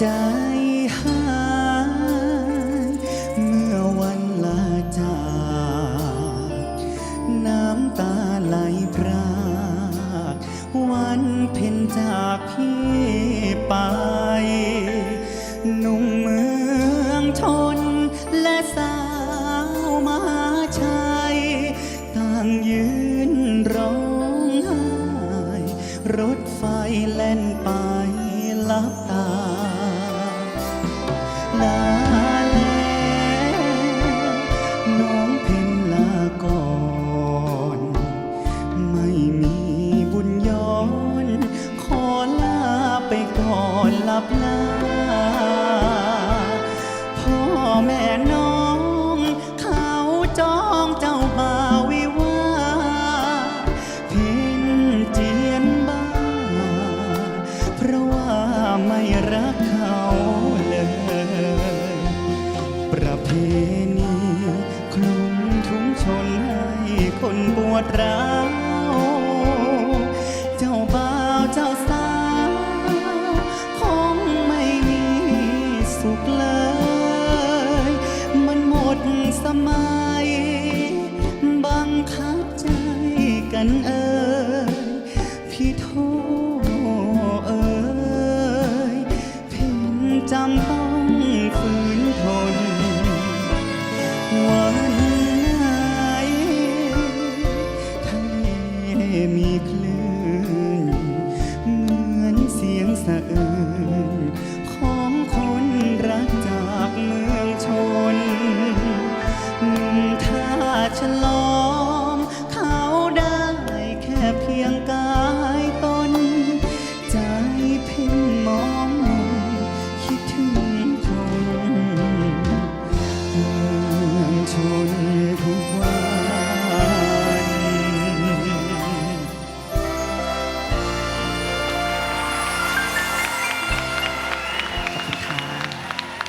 ใจหายเมื่อวันลาจากน้ำตาไหลพรากวันเพ็ญจากพี่ไปหนุ่มเมืองชนและสาวมหาชัยต่างยืนร้องไห้รถไฟแล่นไปลับ ก่อนลับลาพ่อแม่น้อง เขาจองเจ้าบ่าววิวาเพ็ญเจียนบ้า เพราะว่าไม่รักเขาเลย ประเพณีคลุมถุงชนให้คนปวดร้าว เจ้าบ่าวเจ้าสาว สุขเลย มันหมดสมัย บังคับใจกันเอ่ยพี่โทเอ่ยเพ็ญจำต้องฝืนทน วันไหนทะเลมีคลื่น เหมือนเสียงสะอื้ 전일국과